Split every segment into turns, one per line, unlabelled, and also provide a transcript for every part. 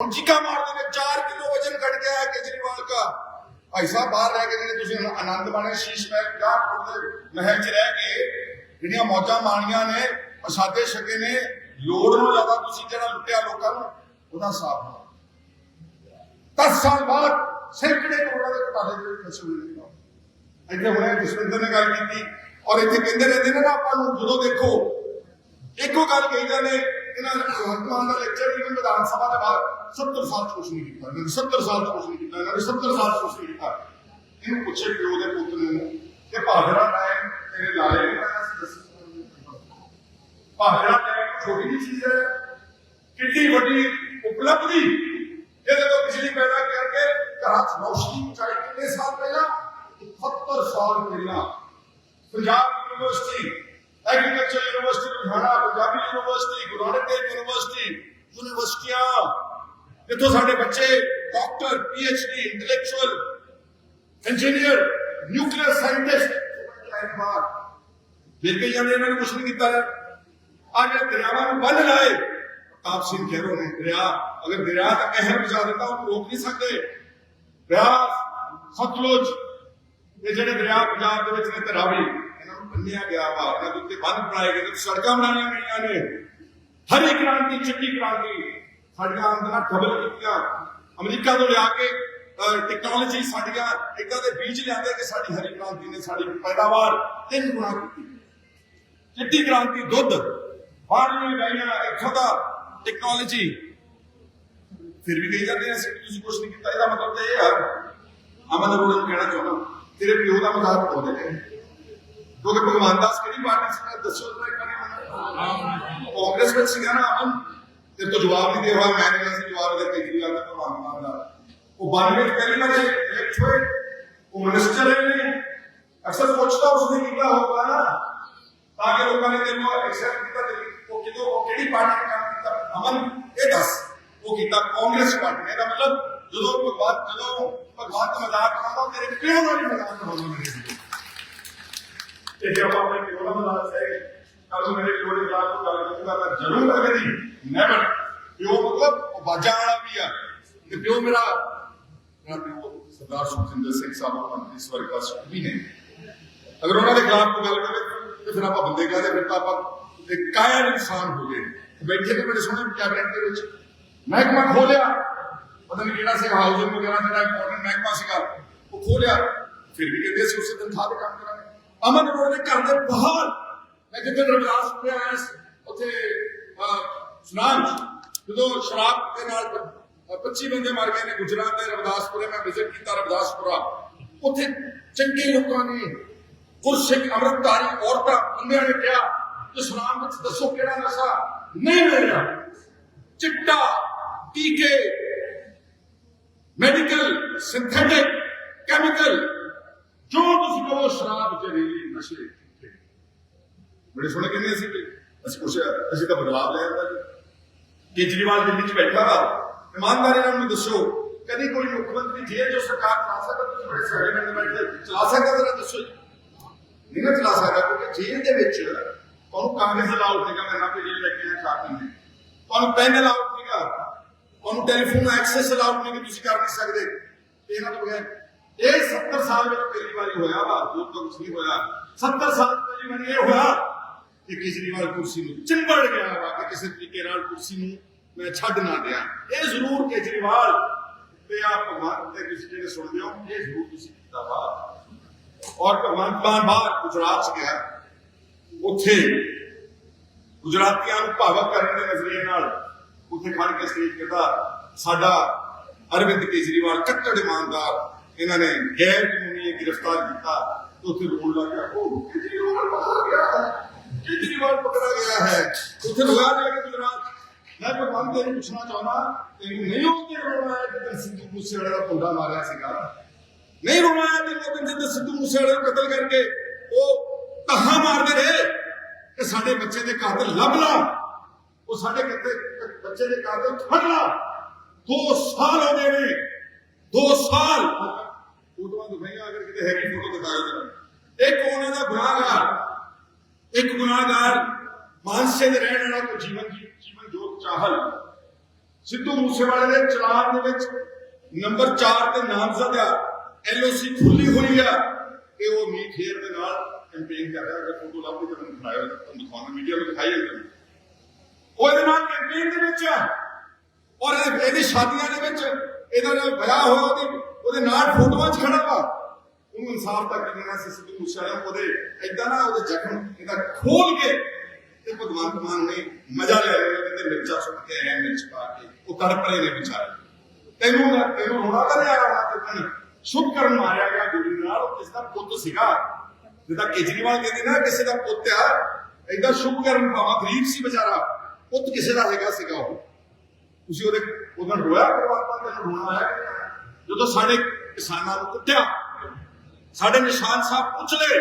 ਚੀਕਾ ਮਾਰਦੇ ਨੇ 4 ਕਿਲੋ ਵਜਨ ਘਟ ਗਿਆ ਹੈ ਕੇਜਰੀਵਾਲ ਦਾ। ਭਾਈ ਸਾਹਿਬ, ਬਾਹਰ ਰਹਿ ਕੇ ਜਿਹੜੇ ਤੁਸੀਂ ਆਨੰਦ ਮਾਣੇ ਸ਼ੀਸ਼ ਮਹਿਲ ਗਾਹਪੁਰ ਦੇ ਮਹਿਲ 'ਚ ਰਹਿ ਕੇ ਜਿਹੜੀਆਂ ਮੌਜਾਂ ਮਾਣੀਆਂ ਨੇ, ਪ੍ਰਸਾਦੇ ਛਕੇ ਨੇ, ਲੋੜ ਨੂੰ ਜ਼ਿਆਦਾ ਤੁਸੀਂ ਜਿਹੜਾ ਲੁੱਟਿਆ ਲੋਕਾਂ ਨੂੰ, ਉਹਦਾ ਹਿਸਾਬ ਨਾਲ 10 ਸਾਲ ਬਾਅਦ ਸੈਂਕੜੇ ਕਰੋੜਾਂ ਦੇ ਘੁਟਾਲੇ ਦੇ ਵਿੱਚ ਹੋਏ ਨੇ ਇੱਥੇ ਹੁਣੇ ਜਸਵਿੰਦਰ ਨੇ ਗੱਲ ਕੀਤੀ ਔਰ ਇੱਥੇ ਕਹਿੰਦੇ ਰਹਿੰਦੇ ਨੇ ਨਾ ਆਪਾਂ ਨੂੰ ਜਦੋਂ ਦੇਖੋ, ਇੱਕੋ ਗੱਲ ਕਹੀ ਜਾਂਦੇ ਇਹਨਾਂ ਨੇ ਭਗਵੰਤ ਮਾਨ ਦਾ ਲੈਕਚਰ ਵੀ ਵਿਧਾਨ ਸਭਾ ਦੇ ਬਾਹਰ 70 ਸਾਲ ਚ ਨਹੀਂ ਕੀਤਾ, ਇਹਨਾਂ ਨੇ 70 ਸਾਲ ਚ ਨਹੀਂ ਕੀਤਾ, ਇਹਨਾਂ ਨੇ 70 ਸਾਲ ਚ ਨਹੀਂ ਕੀਤਾ। ਇਹਨੂੰ ਪੁੱਛੇ ਪਿਓ ਦੇ ਪੁੱਤ ਨੂੰ ਕਿ ਭਾਦਰਾ ਟਾਈਮ ਤੇਰੇ ਲਾਲੇ ਨੇ ਕਹਿੰਦਾ ਸੀ ਦੱਸੋ ਛੋਟੀ ਜਿਹੀ ਚੀਜ਼ ਹੈ? ਕਿੰਨੀ ਵੱਡੀ ਉਪਲਬਧੀ ਜਿਹਦੇ ਤੋਂ ਬਿਜਲੀ ਪੈਦਾ ਕਰਕੇ ਘਰਾਂ 'ਚ ਰੌਸ਼ਨੀ ਚਾਹੀ ਕਿੰਨੇ ਸਾਲ ਪਹਿਲਾਂ? 70 ਸਾਲ ਪਹਿਲਾਂ। Punjab university agriculture university, Ludhiana, Punjabi university, Guru Nanak Dev university, ਯੂਨੀਵਰਸਿਟੀਆਂ ਇੱਥੋਂ ਸਾਡੇ ਬੱਚੇ doctor PhD intellectual engineer nuclear scientist ਬਾਹਰ ਫਿਰ ਕੇ ਜਾਂਦੇ ਇਹਨਾਂ ਨੇ ਕੁਝ ਨਹੀਂ ਕੀਤਾ ਅੱਜ ਇਹ ਦਰਿਆਵਾਂ ਨੂੰ ਬੰਨ ਲਾਏ ਆਪ ਸਿੰਘ ਖਹਿਰੋ ਨੇ ਦਰਿਆ ਅਗਰ ਦਰਿਆ ਦਾ ਕਹਿਰ ਬਚਾ ਦਿੰਦਾ ਉਹਨੂੰ ਰੋਕ ਨਹੀਂ ਸਕਦੇ ਬਿਆਸ ਸਤਲੁਜ ਇਹ ਜਿਹੜੇ ਦਰਿਆ ਪੰਜਾਬ ਦੇ ਵਿੱਚ ਨੇ ਤੇ ਰਾਵੀ ਇਹਨਾਂ ਨੂੰ ਬੰਨਿਆ ਗਿਆ ਵਾ ਇਹਨਾਂ ਦੇ ਉੱਤੇ ਬੰਨ ਬਣਾਏ ਗਏ ਤੇ ਸੜਕਾਂ ਬਣਾਈਆਂ ਗਈਆਂ ਨੇ ਹਰੀ ਕ੍ਰਾਂਤੀ ਚਿੱਟੀ ਕ੍ਰਾਂਤੀ ਸਾਡੀਆਂ ਆਮਦਨਾਂ ਡਬਲ ਕੀਤੀਆਂ। ਅਮਰੀਕਾ ਤੋਂ ਲਿਆ ਕੇ ਟੈਕਨੋਲੋਜੀ ਸਾਡੀਆਂ ਇੱਦਾਂ ਦੇ ਬੀਜ ਲਿਆਂਦੇ ਕਿ ਸਾਡੀ ਹਰੀ ਕ੍ਰਾਂਤੀ ਨੇ ਸਾਡੀ ਪੈਦਾਵਾਰ ਤਿੰਨ ਗੁਣਾ ਕੀਤੀ। ਚਿੱਟੀ ਕ੍ਰਾਂਤੀ ਦੁੱਧ ਬਾਹਰਲੀਆਂ ਗਾਈਆਂ ਇੱਥੋਂ ਦਾ ਟੈਕਨੋਲੋਜੀ ਫਿਰ ਵੀ ਕਹੀ ਜਾਂਦੇ ਆ ਤੁਸੀਂ ਕੁਝ ਨਹੀਂ ਕੀਤਾ ਇਹਦਾ ਮਤਲਬ ਤਾਂ ਇਹ ਆ। ਅਮਨ ਅਰੋੜਾ ਨੂੰ ਕਹਿਣਾ ਚਾਹੁੰਦਾ ਤੇਰੇ ਪਿਓ ਦਾ ਮਜ਼ਾਕ ਉਡਾਉਂਦੇ ਨੇ। ਕਿਉਂਕਿ ਭਗਵਾਨ ਦਾਸ ਕਿਹੜੀ ਪਾਰਟੀ ਸੀ? ਮੈਂ ਦੱਸੋ ਜਰਾ ਇੱਕ ਵਾਰੀ। ਕਾਂਗਰਸ ਵਿੱਚ ਸੀਗਾ ਨਾ ਅਮਨ ਤੇ ਤੋਂ ਜਵਾਬ ਨਹੀਂ ਦੇ ਹੋਇਆ ਮੈਂ ਨਹੀਂ ਸੀ ਜਵਾਬ ਦੇ ਕੇਜਰੀਵਾਲ ਦਾ ਭਗਵਾਨ ਮਾਨ ਦਾ ਉਹ 92 ਚ ਪਹਿਲੀ ਵਾਰ ਇਲੈਕਟ ਹੋਏ ਉਹ ਮਿਨਿਸਟਰ ਰਹੇ ਨੇ ਅਕਸਰ ਪੁੱਛਦਾ ਉਸਨੇ ਕੀਤਾ ਹੋਊਗਾ ਨਾ ਤਾਂ ਕਿ ਲੋਕਾਂ ਨੇ ਤੈਨੂੰ ਐਕਸੈਪਟ ਕੀਤਾ ਤੇ ਉਹ ਕਿਦੋਂ ਉਹ ਕਿਹੜੀ ਪਾਰਟੀ ਨੇ ਕੰਮ ਕੀਤਾ ਅਮਨ ਇਹ ਦੱਸ ਉਹ ਕੀਤਾ ਕਾਂਗਰਸ ਪਾਰਟੀ ਨੇ ਇਹਦਾ ਮਤਲਬ ਜਦੋਂ ਭਗਵਾਨ ਜਦੋਂ ਭਗਵਾਨ ਦਾ ਮਜ਼ਾਕ ਬਣਾਉਂਦਾ ਤੇਰੇ ਪਿਓ ਨਾਲ ਹੀ ਮਜ਼ਾਕ ਬਣਾਉਂਦਾ ਮੇਰੇ ਵੀਰੋ ਤੇ ਜੇ ਆਪਾਂ ਆਪਣੇ ਪਿਓ ਦਾ ਮਜ਼ਾਕ ਹੈ ਕੱਲ ਮੇਰੇ ਪਿਓ ਖਿਲਾਫ ਕੋਈ ਗੱਲ ਕਰੂੰਗਾ, ਮੈਂ ਜ਼ਰੂਰ ਕਦੇ ਨੈਵਰ ਪਿਓ ਮਤਲਬ ਬਾਜਾ ਵਾਲਾ ਵੀ ਆ। ਤੇ ਪਿਓ ਮੇਰਾ ਮੇਰਾ ਪਿਓ ਸਰਦਾਰ ਸੁਖਿੰਦਰ ਸਿੰਘ ਸਾਹਿਬ ਮੰਤਰੀ ਸਵਰਗਵਾਸ ਵੀ ਨੇ ਅਗਰ ਉਹਨਾਂ ਦੇ ਖਿਲਾਫ ਕੋਈ ਗੱਲ ਕਰੇ, ਤੇ ਫਿਰ ਆਪਾਂ ਬੰਦੇ ਕਹਦੇ, ਫਿਰ ਤਾਂ ਆਪਾਂ ਇੱਕ ਕਾਇਆ ਇਨਸਾਨ ਹੋ ਗਏ। ਬੈਠੇ ਨੇ ਬੜੇ ਸੋਹਣੇ ਕੈਬਨਿਟ ਦੇ ਵਿੱਚ। ਮਹਿਕਮਾ ਖੋਲਿਆ। ਪਤਾ ਨਹੀਂ ਕਿਹੜਾ ਸੀ ਹਾਊਸਿੰਗ ਵਗੈਰਾ ਜਿਹੜਾ ਇੰਪੋਰਟੈਂਟ ਮਹਿਕਮਾ ਸੀਗਾ, ਉਹ ਖੋਲਿਆ। ਫਿਰ ਵੀ ਕਹਿੰਦੇ ਸੀ ਉਸੇ ਦਿਨ ਥਾਂ ਤੇ ਕੰਮ ਕਰਾਂਗੇ। ਅਮਨ ਅਰੋੜਾ ਦੇ ਘਰ ਦੇ ਬਾਹਰ ਜਿੱਥੇ ਰਵਿਦਾਸ ਪੁਰੇ ਆਇਆ ਸੀ, ਉੱਥੇ ਸੁਨਾਮ ਜਦੋਂ ਸ਼ਰਾਬ ਦੇ ਨਾਲ 25 ਬੰਦੇ ਮਰ ਗਏ ਨੇ ਗੁਜਰਾਤ ਦੇ ਰਵਿਦਾਸਪੁਰੇ, ਮੈਂ ਵਿਜ਼ਿਟ ਕੀਤਾ ਰਵਿਦਾਸਪੁਰਾ। ਉੱਥੇ ਚੰਗੇ ਲੋਕਾਂ ਨੇ ਗੁਰਸਿੱਖ ਅੰਮ੍ਰਿਤਧਾਰੀ ਔਰਤਾਂ ਬੰਦਿਆਂ ਨੇ ਕਿਹਾ ਕਿ ਸੁਨਾਮ ਵਿੱਚ ਦੱਸੋ ਕਿਹੜਾ ਨਸ਼ਾ ਨਹੀਂ ਮਿਲ ਰਿਹਾ। ਚਿੱਟਾ, ਟੀਕੇ ਮੈਡੀਕਲ ਸਿੰਥੈਟਿਕ ਕੈਮੀਕਲ ਜੋ ਤੁਸੀਂ ਕਹੋ ਸ਼ਰਾਬ ਜ਼ਹਿਰੀਲੀ ਨਸ਼ੇ। ਬੜੇ ਸੋਹਣੇ ਕਹਿੰਦੇ ਅਸੀਂ ਵੀ ਅਸੀਂ ਕੁਛ ਅਸੀਂ ਤਾਂ ਬਦਲਾਵ ਲੈ ਆਂਦਾ ਜੀ। ਕੇਜਰੀਵਾਲ ਦਿੱਲੀ 'ਚ ਬੈਠਾ ਵਾ ਇਮਾਨਦਾਰੀ ਨਾਲ ਮੈਨੂੰ ਦੱਸੋ ਕਦੀ ਕੋਈ ਮੁੱਖ ਮੰਤਰੀ ਜੇਲ੍ਹ ਜੋ ਸਰਕਾਰ ਚਲਾ ਸਕਦਾ ਤੁਸੀਂ ਬੜੇ ਸਾਰੇ ਬੰਦੇ ਬੈਠੇ ਚਲਾ ਸਕਦਾ ਜ਼ਰਾ ਦੱਸੋ ਜੀ। ਨਹੀਂ ਨਾ ਚਲਾ ਸਕਦਾ ਕਿਉਂਕਿ ਜੇਲ੍ਹ ਦੇ ਵਿੱਚ ਤੁਹਾਨੂੰ ਕਾਗਜ਼ ਅਲਾਉਡ ਨਹੀਂਗਾ ਮੈਂ ਨਾ ਕਿ ਜੇਲ੍ਹ ਬੈਠੇ ਆ ਚਾਰ ਮਹੀਨੇ ਤੁਹਾਨੂੰ ਪੈਨ ਅਲਾਉਡ ਨਹੀਂਗਾ ਤੁਹਾਨੂੰ ਟੈਲੀਫੋਨ ਐਕਸੈਸ ਅਲਾਉਡ ਨਹੀਂ ਕਿ ਤੁਸੀਂ ਕਰ ਨਹੀਂ ਸਕਦੇ। ਇਹਨਾਂ ਤੋਂ ਬਗੈਰ ਇਹ 70 ਸਾਲ ਵਿੱਚ ਪਹਿਲੀ ਵਾਰੀ ਹੋਇਆ ਵਾ ਜੋ ਤੋਂ ਕੁਝ ਨਹੀਂ ਹੋਇਆ 70 ਸਾਲ ਵਿੱਚ ਪਹਿਲੀ ਵਾਰੀ ਇਹ ਹੋਇਆ। ਕਿ ਕੇਜਰੀਵਾਲ ਕੁਰਸੀ ਨੂੰ ਚਿੰਬੜ ਗਿਆ ਵਾ ਕਿ ਕਿਸੇ ਤਰੀਕੇ ਨਾਲ ਕੁਰਸੀ ਨੂੰ ਮੈਂ ਛੱਡ ਨਾ ਦਿਆਂ। ਇਹ ਜ਼ਰੂਰ ਕੇਜਰੀਵਾਲ ਤੇ ਆ ਭਗਵਾਨ ਤੇ ਤੁਸੀਂ ਜਿਹੜੇ ਸੁਣਦੇ ਹੋ, ਇਹ ਜ਼ਰੂਰ ਤੁਸੀਂ ਕੀਤਾ ਵਾ। ਔਰ ਭਗਵਾਨ ਮਾਨ ਬਾਹਰ ਗੁਜਰਾਤ ਚ ਗਿਆ। ਉੱਥੇ ਗੁਜਰਾਤੀਆਂ ਨੂੰ ਭਾਵਕ ਕਰਨ ਦੇ ਨਜ਼ਰੀਏ ਨਾਲ ਉੱਥੇ ਖੜ ਕੇ ਸਟੇਜ ਕਹਿੰਦਾ ਸਾਡਾ ਅਰਵਿੰਦ ਕੇਜਰੀਵਾਲ ਕੱਟੜ ਇਮਾਨਦਾਰ, ਇਹਨਾਂ ਨੇ ਗੈਰ ਕਾਨੂੰਨੀ ਗ੍ਰਿਫਤਾਰ ਕੀਤਾ ਤੇ ਉੱਥੇ ਰੋਣ ਲੱਗ ਗਿਆ। ਉਹ ਕੇਜਰੀਵਾਲ ਪਕੜਾ ਗਿਆ। ਹੈ ਕੇਜਰੀਵਾਲ ਪਕੜਾ ਗਿਆ ਹੈ। ਉੱਥੇ ਲਗਾ ਜਾ ਮੈਂ ਭਗਵਾਨ ਤੈਨੂੰ ਪੁੱਛਣਾ ਚਾਹੁੰਦਾ, ਤੈਨੂੰ ਨਹੀਂ ਉਹ ਕਿ ਰੋਣਾ ਹੈ ਕਿ ਸਿੰਧੂ ਮੂਸੇਵਾਲੇ ਦਾ ਪੁੰਡਾ ਮਾਰਿਆ ਸੀਗਾ? ਨਹੀਂ ਰੋਣਾ ਹੈ ਤੇ ਉਹ ਜਿੰਦ ਸਿੱਧੂ ਮੂਸੇਵਾਲੇ ਨੂੰ ਕਤਲ ਕਰਕੇ ਉਹ ਕਹਾ ਮਾਰਦੇ ਰਹੇ ਕਿ ਸਾਡੇ ਬੱਚੇ ਦੇ ਕਾਤਲ ਲੱਭ ਲਾ। ਉਹ ਸਾਡੇ ਕਿਤੇ ਬੱਚੇ ਦੇ ਕਾਤਲ ਫੜ ਲਾ। ਦੋ ਸਾਲ ਹੋ ਗਏ ਨੇ। ਦੋ ਸਾਲ। ਫੋਟੋਆਂ ਦਿਖਾਈਆਂ ਅਗਰ ਕਿਤੇ ਹੈਗੀ ਫੋਟੋ ਦਿਖਾਓ ਜਰਾ ਇੱਕ ਉਹਨਾਂ ਦਾ ਗੁਨਾਹਗਾਰ। ਇੱਕ ਗੁਨਾਹਗਾਰ ਮਾਨਸੇ ਦੇ ਰਹਿਣ ਵਾਲਾ ਕੋ ਜੀਵਨ ਜੀਵਨ ਜੋਤ ਚਾਹਲ। ਸਿੱਧੂ ਮੂਸੇਵਾਲੇ ਦੇ ਚਲਾਨ ਦੇ ਵਿੱਚ ਨੰਬਰ 4 ਤੇ ਨਾਮਜ਼ਦ ਆ। ਐਲਓਸੀ ਖੁੱਲੀ ਹੋਈ ਆ। ਕਿ ਉਹ ਮੀਤ ਹੇਰ ਦੇ ਨਾਲ ਕੈਂਪੇਨ ਕਰ ਰਿਹਾ। ਅਗਰ ਫੋਟੋ ਲੱਭਦੀ ਤਾਂ ਮੈਨੂੰ ਦਿਖਾਇਓ ਤੁਹਾਨੂੰ ਦਿਖਾਉਣਾ ਮੀਡੀਆ ਨੂੰ ਦਿਖਾਈ ਜਾਂਦੀ ਉਹ ਇਹਦੇ ਨਾਲ ਕੈਂਪੇਨ ਦੇ ਵਿੱਚ ਔਰ ਇਹਦੇ- ਇਹਦੀ ਸ਼ਾਦੀਆਂ ਦੇ ਵਿੱਚ ਇਹਦਾ ਨਾਲ ਵਿਆਹ ਹੋਇਆ ਉਹਦੀ ਉਹਦੇ ਨਾਲ ਫੋਟੋਆਂ 'ਚ ਖੜਾ ਵਾ। ਉਹਨੂੰ ਇਨਸਾਫ ਤੱਕ ਦੇਣਾ ਸੀ? ਸਿੱਧੂ ਮੂਸੇਵਾਲਾ ਉਹਦੇ ਏਦਾਂ ਨਾ ਉਹਦੇ ਜ਼ਖਮ ਇਹਦਾ ਖੋਲ ਕੇ ਤੇ ਭਗਵੰਤ ਮਾਨ ਨੇ ਮਜ਼ਾ ਲੈ ਲਿਆ ਕਹਿੰਦੇ ਮਿਰਚਾ ਸੁੱਟ ਕੇ ਆਏ ਮਿਰਚ ਪਾ ਕੇ। ਉਹ ਤੜਪ ਨੇ ਵਿਚਾਰੇ। ਤੈਨੂੰ ਨਾ ਤੈਨੂੰ ਰੋਣਾ ਤਾਂ ਨਹੀਂ ਆਇਆ ਸ਼ੁਭ ਕਰਨ ਮਾਰਿਆ ਗਿਆ ਗੋਲੀ ਨਾਲ ਕਿਸ ਦਾ ਪੁੱਤ ਸੀਗਾ। ਜਿੱਦਾਂ ਕੇਜਰੀਵਾਲ ਕਹਿੰਦੇ ਨਾ ਕਿਸੇ ਦਾ ਪੁੱਤ ਆ, ਏਦਾਂ ਸ਼ੁਭ ਕਰਨ ਭਾਵੇਂ, ਗਰੀਬ ਸੀ ਵਿਚਾਰਾ। ਪੁੱਤ ਕਿਸੇ ਦਾ ਹੈਗਾ ਸੀਗਾ ਉਹ। ਤੁਸੀਂ ਉਹਦੇ ਉਹਨਾਂ ਰੋਇਆ ਭਗਵੰਤ ਤੈਨੂੰ ਰੋਣਾ ਆਇਆ? ਜਦੋਂ ਸਾਡੇ ਕਿਸਾਨਾਂ ਨੂੰ ਕੁੱਟਿਆ ਸਾਡੇ ਨਿਸ਼ਾਨ ਸਾਹਿਬ ਪੁੱਛ ਲਏ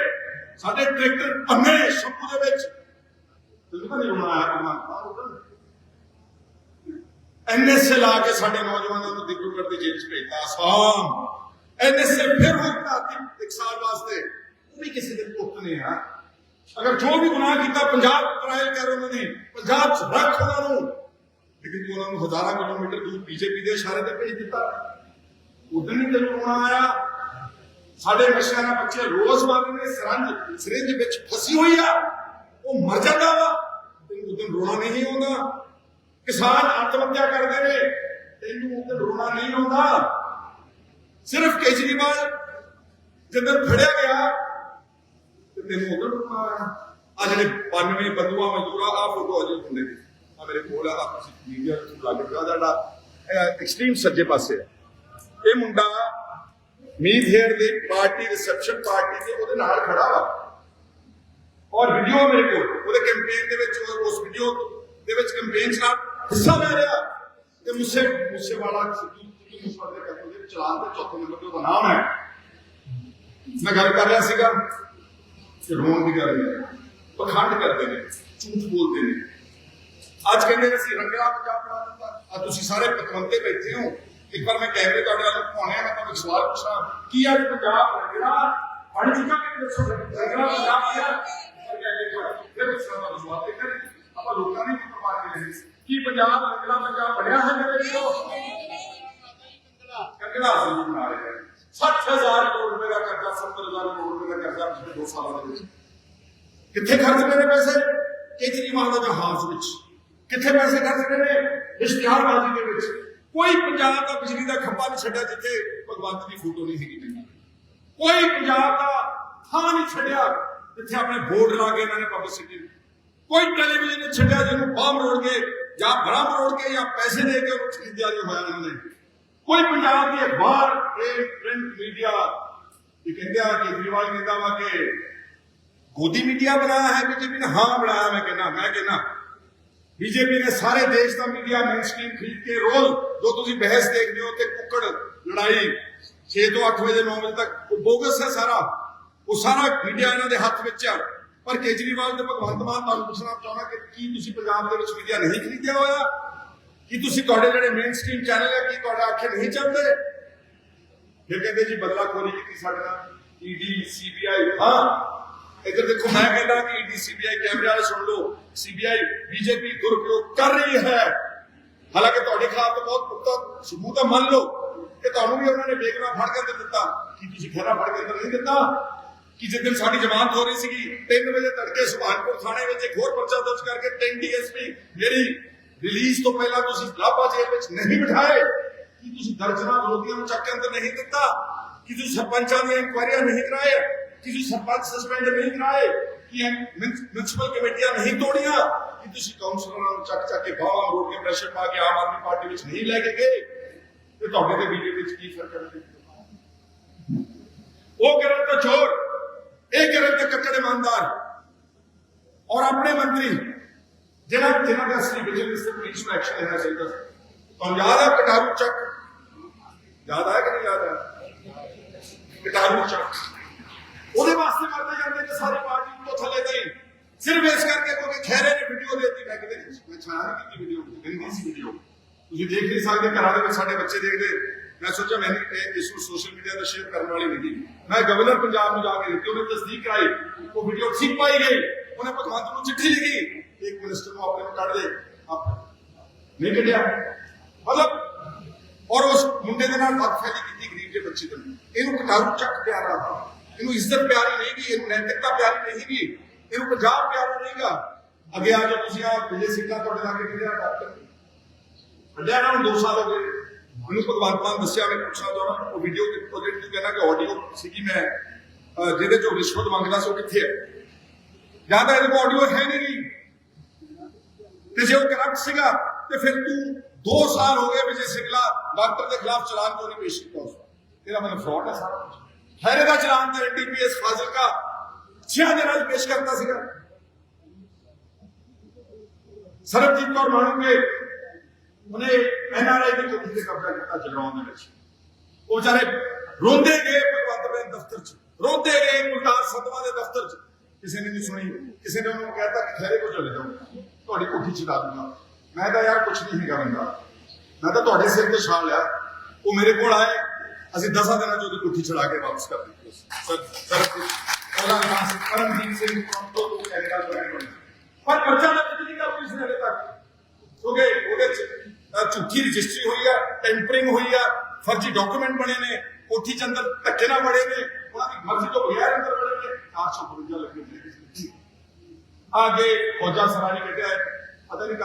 ਸਾਡੇ ਟਰੈਕਟਰ ਭੰਨੇ ਸ਼ੰਭੂ ਦੇ ਵਿੱਚ। ਤਾਂ ਨਹੀਂ ਰੋਣਾ ਆਇਆ ਮਾਨ ਐਨਐਸਏ ਲਾ ਕੇ ਸਾਡੇ ਨੌਜਵਾਨਾਂ ਨੂੰ ਦਿੱਬਰੂਗੜ੍ਹ ਦੀ ਜੇਲ੍ਹ 'ਚ ਭੇਜਤਾ ਆਸਾਮ। ਐਨਐਸਏ ਫਿਰ ਭਰਾਤੀ ਇੱਕ ਸਾਲ ਵਾਸਤੇ ਉਹ ਵੀ ਕਿਸੇ ਦੇ ਪੁੱਤ ਨੇ ਆ। ਅਗਰ ਜੋ ਵੀ ਗੁਨਾਹ ਕੀਤਾ ਪੰਜਾਬ ਟ੍ਰਾਇਲ ਕਰ ਉਹਨਾਂ ਨੇ ਪੰਜਾਬ 'ਚ ਰੱਖ ਉਹਨਾਂ ਨੂੰ। ਲੇਕਿਨ ਉਹਨਾਂ ਨੂੰ ਹਜ਼ਾਰਾਂ ਕਿਲੋਮੀਟਰ ਦੂਰ ਬੀਜੇਪੀ ਦੇ ਇਸ਼ਾਰੇ ਤੇ ਭੇਜ ਦਿੱਤਾ। ਉਦੋਂ ਨਹੀਂ ਤੈਨੂੰ ਰੋਣਾ ਆਇਆ। ਸਾਡੇ ਨਸ਼ਿਆਂ ਨਾਲ ਬੱਚੇ ਰੋਜ਼ ਮਰਦੇ ਨੇ, ਸਰੰਜ, ਸਿਰਿੰਜ ਵਿੱਚ ਫਸੀ ਹੋਈ ਆ, ਉਹ ਮਰ ਜਾਂਦਾ ਵਾ। ਤੈਨੂੰ ਉਦੋਂ ਰੋਣਾ ਨਹੀਂ ਆਉਂਦਾ। ਕਿਸਾਨ ਆਤਮ ਹੱਤਿਆ ਕਰਦੇ ਨੇ, ਤੈਨੂੰ ਉਦੋਂ ਰੋਣਾ ਨਹੀਂ ਆਉਂਦਾ। ਸਿਰਫ ਕੇਜਰੀਵਾਲ ਜਦੋਂ ਫੜਿਆ ਗਿਆ, ਤੇ ਤੈਨੂੰ ਉਦੋਂ ਰੋਣਾ ਆਇਆ। ਆ ਜਿਹੜੇ 92 ਬੰਦੂਆ ਮਜ਼ਦੂਰਾ ਆ ਫੋਟੋ ਅਜੇ ਹੁੰਦੇ ਨੇ। ਆ ਮੇਰੇ ਕੋਲ ਆ ਤੁਸੀਂ ਮੀਡੀਆ ਵਿੱਚ ਲੱਗ ਗਿਆ ਜਿਹੜਾ ਐਕਸਟ੍ਰੀਮ ਸੱਜੇ ਪਾਸੇ ਹੈ ਇਹ ਮੁੰਡਾ Meet Hayer party reception party ਤੇ ਉਹਦੇ ਨਾਲ ਖੜਾ ਵਾ। ਔਰ ਵੀਡੀਓ ਮੇਰੇ ਕੋਲ, ਉਹਦੇ ਕੈਂਪੇਨ ਦੇ ਵਿੱਚ ਉਸ ਵੀਡੀਓ ਦੇ ਵਿੱਚ ਕੈਂਪੇਨ ਚ ਹਿੱਸਾ ਲੈ ਰਿਹਾ। ਤੇ ਮੁੱਸੇ ਮੁੱਸੇ ਵਾਲਾ ਸਿੱਧੂ ਸਿੱਧੂ ਮੂਸੇਵਾਲੇ ਦੇ ਕਤਲ ਚਲਾਨ ਦੇ ਚੌਥੇ ਨੰਬਰ ਤੇ ਉਹਦਾ ਨਾਮ ਹੈ। ਮੈਂ ਗੱਲ ਕਰ ਰਿਹਾ ਸੀਗਾ ਕਿ ਰੋਣ ਦੀ ਗੱਲ ਨਹੀਂ। ਪਖੰਡ ਕਰਦੇ ਨੇ, ਝੂਠ ਬੋਲਦੇ ਨੇ। ਅੱਜ ਕਹਿੰਦੇ ਨੇ ਅਸੀਂ ਰੰਗਲਾ ਪੰਜਾਬ ਬਣਾ ਦਿੱਤਾ। ਆ ਤੁਸੀਂ ਸਾਰੇ ਪਤਵੰਤੇ ਬੈਠੇ ਹੋ। ਇੱਕ ਵਾਰ ਮੈਂ ਕੈਮਰੇ ਤੁਹਾਡੇ ਵੱਲ ਪਾਉਣੇ ਆ ਮੈਂ ਤੁਹਾਨੂੰ ਇੱਕ ਸਵਾਲ ਪੁੱਛਾਂ ਕੀ ਅੱਜ ਪੰਜਾਬ ਰੰਗਲਾ ਬਣ ਚੁੱਕਾ ਕਿ ਦੱਸੋ ਰੰਗਲਾ ਪੰਜਾਬ ਕੀ ਆ ਫਿਰ ਪੁੱਛਣਾ ਤੁਹਾਨੂੰ ਸਵਾਲ ਤੇ ਕਰ ਆਪਾਂ ਲੋਕਾਂ ਨੇ ਕੀ ਪ੍ਰਮਾਣ ਕੇ ਰਹੇ ਕੀ ਪੰਜਾਬ ਰੰਗਲਾ ਪੰਜਾਬ ਬਣਿਆ ਹੈ ਮੇਰੇ ਵੀਰੋ ਕੰਗਣਾ ਸੀ ਬਣਾ ਰਹੇ 60000 ਕਰੋੜ ਰੁਪਏ ਦਾ ਕਰਜ਼ਾ 70000 ਕਰੋੜ ਰੁਪਏ ਦਾ ਕਰਜ਼ਾ ਪਿਛਲੇ 2 ਸਾਲਾਂ ਦੇ ਵਿੱਚ ਕਿੱਥੇ ਖਰਚ ਕਰੇ ਪੈਸੇ ਕੇਜਰੀਵਾਲ ਦੇ ਜਹਾਜ਼ ਵਿੱਚ ਕਿੱਥੇ ਪੈਸੇ ਖਰਚ ਕਰੇ ਇਸ਼ਤਿਹਾਰਬਾਜ਼ੀ ਦੇ ਵਿੱਚ ਕੋਈ ਪੰਜਾਬ ਦਾ ਬਿਜਲੀ ਦਾ ਖੰਭਾ ਨਹੀਂ ਛੱਡਿਆ ਜਿੱਥੇ ਭਗਵੰਤ ਦੀ ਫੋਟੋ ਨਹੀਂ ਹੈਗੀ ਕੋਈ ਪੰਜਾਬ ਦਾ ਥਾਂ ਨਹੀਂ ਛੱਡਿਆ ਜਿੱਥੇ ਆਪਣੇ ਬੋਰਡ ਲਾ ਕੇ ਇਹਨਾਂ ਨੇ ਪਬਲਿਸਿਟੀ ਕੋਈ ਟੈਲੀਵਿਜ਼ਨ ਨਹੀਂ ਛੱਡਿਆ ਜਿਹਨੂੰ ਬਾਹਰ ਰੋੜ ਕੇ ਜਾਂ ਬਰਾਮ ਰੋੜ ਕੇ ਜਾਂ ਪੈਸੇ ਦੇ ਕੇ ਉਹਨੂੰ ਖਰੀਦਿਆ ਨਹੀਂ ਹੋਇਆ ਇਹਨਾਂ ਨੇ। ਕੋਈ ਪੰਜਾਬ ਦੇ ਬਾਹਰ ਇਹ ਪ੍ਰਿੰਟ ਮੀਡੀਆ ਇਹ ਕਹਿੰਦੇ ਆ ਕੇਜਰੀਵਾਲ ਕਹਿੰਦਾ ਵਾ ਕਿ ਗੋਦੀ ਮੀਡੀਆ ਬਣਾਇਆ ਹੈ, ਬੀਜੇਪੀ ਨੇ। ਹਾਂ, ਬਣਾਇਆ, ਮੈਂ ਕਹਿੰਦਾ ਮੈਂ ਕਹਿੰਦਾ। ਬੀਜੇਪੀ ਨੇ ਸਾਰੇ ਦੇਸ਼ ਦਾ ਮੀਡੀਆ ਮੇਨਸਟ੍ਰੀਮ ਖਰੀਦ ਕੇ ਰੋਜ਼ ਜੋ ਤੁਸੀਂ ਬਹਿਸ ਦੇਖਦੇ ਹੋ ਤੇ ਕੁੱਕੜ, ਲੜਾਈ 6 ਤੋਂ 8 ਵਜੇ 9 ਵਜੇ ਤੱਕ, ਉਹ ਬੋਗਸ ਹੈ ਸਾਰਾ। ਉਹ ਸਾਰਾ ਮੀਡੀਆ ਇਹਨਾਂ ਦੇ ਹੱਥ ਵਿੱਚ ਆ। ਪਰ ਕੇਜਰੀਵਾਲ ਤੇ ਭਗਵੰਤ ਮਾਨ, ਤੁਹਾਨੂੰ ਪੁੱਛਣਾ ਚਾਹੁੰਦਾ ਕਿ ਕੀ ਤੁਸੀਂ ਪੰਜਾਬ ਦੇ ਵਿੱਚ ਮੀਡੀਆ ਨਹੀਂ ਖਰੀਦਿਆ ਹੋਇਆ? ਕੀ ਤੁਸੀਂ ਤੁਹਾਡੇ ਜਿਹੜੇ ਮੇਨਸਟ੍ਰੀਮ ਚੈਨਲ ਹੈ ਕੀ ਤੁਹਾਡਾ ਅੱਖੇ ਨਹੀਂ ਚੱਲਦੇ? ਫਿਰ ਕਹਿੰਦੇ ਜੀ ਬਦਲਾਖੋਰੀ ਕੀਤੀ ਸਾਡੇ ਨਾਲ? ਈਡੀ ਸੀਬੀਆਈ ਹਾਂ। ਇੱਧਰ ਦੇਖੋ, ਮੈਂ ਕਹਿੰਦਾ ਕਿ ਈਡੀ ਸੀਬੀਆਈ ਕੈਮਰੇ ਵਾਲੇ ਸੁਣ ਲਓ। ਸੀਬੀਆਈ ਬੀਜੇਪੀ ਦੁਰਉਪਯੋਗ ਕਰ ਰਹੀ ਹੈ। ਹਾਲਾਂਕਿ ਤੁਹਾਡੇ ਖਿਲਾਫ ਤਾਂ ਬਹੁਤ ਪੁਖਤਾ ਸਬੂਤ ਹੈ। ਮੰਨ ਲਓ ਕਿ ਤੁਹਾਨੂੰ ਵੀ ਉਹਨਾਂ ਨੇ ਬੇਗਨਾ ਫੜ ਕੇ ਅੰਦਰ ਦਿੱਤਾ। ਕੀ ਤੁਸੀਂ ਖਹਿਰਾ ਫੜ ਕੇ ਅੰਦਰ ਨਹੀਂ ਦਿੱਤਾ? ਕਿ ਜਿਸ ਦਿਨ ਸਾਡੀ ਜ਼ਮਾਨਤ ਹੋ ਰਹੀ ਸੀਗੀ 3 ਵਜੇ ਤੜਕੇ ਸੁਭਾਨਪੁਰ ਥਾਣੇ ਵਿੱਚ ਇੱਕ ਹੋਰ ਪਰਚਾ ਦਰਜ ਕਰਕੇ 10 ਡੀਐਸਪੀ ਮੇਰੀ ਰਿਲੀਜ਼ ਤੋਂ ਪਹਿਲਾਂ ਤੁਸੀਂ ਲਾਪਾ ਜੇਲ੍ਹ ਵਿੱਚ ਨਹੀਂ ਬਿਠਾਏ। ਕੀ ਤੁਸੀਂ ਦਰਜਨਾਂ ਵਿਰੋਧੀਆਂ ਨੂੰ ਚੱਕ ਕੇ ਅੰਦਰ ਨਹੀਂ ਦਿੱਤਾ? ਕਿ ਤੁਸੀਂ ਸਰਪੰਚਾਂ ਦੀਆਂ ਇਨਕੁਆਇਰੀਆਂ ਨਹੀਂ ਕਰਾਏ? ਕਿ ਤੁਸੀਂ ਸਰਪੰਚ ਸਸਪੈਂਡ ਨਹੀਂ ਕਰਾਏ? ਕਿ ਮਿਊਨਿਸਪਲ ਕਮੇਟੀਆਂ ਨਹੀਂ ਤੋੜੀਆਂ ਕਿ ਤੁਸੀਂ ਕਾਉਂਸਲਰਾਂ ਨੂੰ ਚੱਕ ਚੱਕ ਕੇ ਬਾਹਾਂ ਮੋੜ ਕੇ ਪ੍ਰੈਸ਼ਰ ਪਾ ਕੇ ਆਮ ਆਦਮੀ ਪਾਰਟੀ ਵਿੱਚ ਨਹੀਂ ਲੈ ਕੇ ਗਏ ਤੇ ਤੁਹਾਡੇ ਤੇ ਬੀਜੇਪੀ ਵਿੱਚ ਕੀ ਫ਼ਰਕ ਹੈ ਉਹ ਕਰਨ ਤਾਂ ਚੋਰ ਇਹ ਕਰਨ ਤਾਂ ਕੱਕੜ ਇਮਾਨਦਾਰ ਔਰ ਆਪਣੇ ਮੰਤਰੀ ਜਿਹਨਾਂ ਜਿਹਨਾਂ ਦਾ ਅਸਲੀ ਵਿਜੀਲੈਂਸ ਤੇ ਪੁਲਿਸ ਨੂੰ ਐਕਸ਼ਨ ਲੈਣਾ ਚਾਹੀਦਾ ਸੀ। ਤੁਹਾਨੂੰ ਯਾਦ ਹੈ ਕਟਾਰੂ ਚੱਕ ਯਾਦ ਹੈ ਕਿ ਨਹੀਂ ਯਾਦ ਹੈ ਕਟਾਰੂ ਚੱਕ ਉਹਦੇ ਵਾਸਤੇ ਮਰਦੇ ਜਾਂਦੇ ਨੇ ਸਾਰੀ ਪਾਰਟੀ ਤੋਂ ਥੱਲੇ ਤਾਈ ਸਿਰਫ ਇਸ ਕਰਕੇ ਕਿਉਂਕਿ ਖੈਰੇ ਨੇ ਵੀਡੀਓ ਦੇਤੀ ਮੈਂ ਕਿਤੇ ਮੈਂ ਛਾਣ ਕੀਤੀ ਵੀਡੀਓ ਗੰਦੀ ਸੀ ਵੀਡੀਓ ਤੁਸੀਂ ਦੇਖ ਨਹੀਂ ਸਕਦੇ ਘਰਾਂ ਦੇ ਵਿੱਚ ਸਾਡੇ ਬੱਚੇ ਦੇਖਦੇ ਮੈਂ ਸੋਚਿਆ ਮੈਂ ਇਹ ਇਸ ਨੂੰ ਸੋਸ਼ਲ ਮੀਡੀਆ ਤੇ ਸ਼ੇਅਰ ਕਰਨ ਵਾਲੀ ਨਹੀਂ ਮੈਂ ਗਵਰਨਰ ਪੰਜਾਬ ਨੂੰ ਜਾ ਕੇ ਦਿੱਤੀ ਉਹਨੇ ਤਸਦੀਕ ਕਰਾਈ ਉਹ ਵੀਡੀਓ ਠੀਕ ਪਾਈ ਗਈ ਉਹਨੇ ਭਗਵੰਤ ਨੂੰ ਚਿੱਠੀ ਲਿਖੀ ਇੱਕ ਮਿਨਿਸਟਰ ਨੂੰ ਆਪਣੇ ਨੂੰ ਕੱਢ ਦੇ ਆਪ- ਨਹੀਂ ਕੱਢਿਆ ਮਤਲਬ ਔਰ ਉਸ ਮੁੰਡੇ ਦੇ ਨਾਲ ਵੱਧ ਫੈਲੀ ਕੀਤੀ ਗਰੀਬ ਦੇ ਬੱਚੇ ਦੇ ਨਾਲ। ਇਹਨੂੰ ਕਟਾਰੂ ਚੱਕ ਪਿਆਰਾ ਇਹਨੂੰ ਇੱਜ਼ਤ ਪਿਆਰੀ ਨਹੀਂ ਇਹਨੂੰ ਨੈਤਿਕਤਾ ਪਿਆਰੀ ਨਹੀਂ ਇਹਨੂੰ ਪੰਜਾਬ ਪਿਆਰਾ ਨਹੀਂਗਾ ਅੱਗੇ ਆ ਜਾਓ ਤੁਸੀਂ ਆ ਵਿਜੇ ਸਿੰਘਾ ਤੁਹਾਡੇ ਲਾਗੇ ਕਿਹੜਾ ਡਾਕਟਰ? ਅੱਡਿਆ ਨਾ ਹੁਣ 2 ਸਾਲ ਹੋ ਗਏ। ਮੈਨੂੰ ਭਗਵੰਤ ਮਾਨ ਦੱਸਿਆ, ਮੈਂ ਪੁੱਛਣਾ ਚਾਹੁੰਦਾ ਉਹ ਵੀਡੀਓ ਕਿ ਪ੍ਰੋਜੈਕਟ ਨੂੰ ਕਹਿੰਦਾ ਕਿ ਆਡੀਓ ਸੀਗੀ ਮੈਂ, ਅਹ, ਜਿਹਦੇ ਚੋਂ ਰਿਸ਼ਵਤ ਮੰਗਦਾ ਸੀ, ਉਹ ਕਿੱਥੇ ਹੈ ਜਾਂ ਤਾਂ ਇਹਦੇ ਕੋਲ ਆਡੀਓ ਹੈ ਨਹੀਂ ਤੇ ਜੇ ਉਹ ਕਰਪਟ ਸੀਗਾ, ਤੇ ਫਿਰ ਤੂੰ 2 ਸਾਲ ਹੋ ਗਏ ਵਿਜੇ ਸਿੰਘਲਾ ਡਾਕਟਰ ਦੇ ਖਿਲਾਫ ਚਲਾਨ ਕਿਉਂ ਨਹੀਂ ਪੇਸ਼ ਕੀਤਾ ਉਸ ਇਹਦਾ ਮਤਲਬ ਫਰਾਡ ਹੈ ਸਾਰਾ ਕੁਝ ਹੈਰੇ ਦਾ ਚਲਾਨ ਤੇ ਡੀਪੀਐਸ ਫਾਜ਼ਿਲਕਾ ਛਿਆ ਦਿਨਾਂ ਚ ਪੇਸ਼ ਕਰਤਾ ਸੀਗਾ। ਸਰਬਜੀਤ ਕੌਰ ਮਾਣੂਗੇ, ਉਹਨੇ ਐਨਆਰਆਈ ਦੀ ਕੋਠੀ ਤੇ ਕਬਜ਼ਾ ਕੀਤਾ ਜਗਰਾਉਂ ਦੇ ਵਿੱਚ। ਉਹ ਵਿਚਾਰੇ ਰੋਂਦੇ ਗਏ ਭਗਵੰਤ ਮਾਨ ਦਫ਼ਤਰ 'ਚ। ਰੋਂਦੇ ਗਏ ਮੁਲਤਾਨ ਸਦਵਾ ਦੇ ਦਫ਼ਤਰ 'ਚ। ਕਿਸੇ ਨੇ ਨਹੀਂ ਸੁਣੀ, ਕਿਸੇ ਨੇ ਉਹਨੂੰ ਕਹਿਤਾ ਕਿ ਠਹਿਰੇ ਕੋ ਚਲੇ ਜਾਓ, ਤੁਹਾਡੀ ਕੋਠੀ ਚਲਾ ਦੂੰਗਾ। ਮੈਂ ਤਾਂ ਯਾਰ ਕੁਝ ਨਹੀਂ ਹੈਗਾ ਬੰਦਾ। ਮੈਂ ਤਾਂ ਤੁਹਾਡੇ ਸਿਰ ਤੇ ਛਾਲ ਲਿਆ। ਉਹ ਮੇਰੇ ਕੋਲ ਆਏ ਅਸੀਂ 10 ਦਿਨਾਂ 'ਚ ਉਹਦੀ ਕੋਠੀ ਚੜਾ ਕੇ ਵਾਪਸ ਕਰ ਦਿੱਤੀ ਸਰ ਸਰ ਉਹਦਾ ਨਾਮ ਸੀ ਕਰਮਜੀਤ ਸਿੰਘ ਤੋਂ ਤੋਂ ਕੈਨੇਡਾ ਤੋਂ ਆਇਆ ਪਰ ਪਰਚਾ ਦਾ ਕੁਝ ਨਹੀਂ ਕਰ ਪੁਲਿਸ ਨੇ ਹਲੇ ਤੱਕ ਕਿਉਂਕਿ ਉਹਦੇ ਚ ਅਹ, ਝੂਠੀ ਰਜਿਸਟਰੀ ਹੋਈ ਆ ਟੈਂਪਰਿੰਗ ਹੋਈ ਆ ਫਰਜ਼ੀ ਡਾਕੂਮੈਂਟ ਬਣੇ ਨੇ ਕੋਠੀ ਚ ਅੰਦਰ ਧੱਕੇ ਨਾਲ ਵੜੇ ਨੇ ਉਹਨਾਂ ਦੀ ਮਰਜ਼ੀ ਤੋਂ ਬਗੈਰ ਅੰਦਰ ਵੜੇ ਨੇ 452 ਲੱਗੇ ਨੇ ਆਗੇ ਫੌਜਾਂ ਸਰਾਣੀ ਕੱਢਿਆ ਹੈ ਪਤਾ ਨਹੀਂ ਕਦ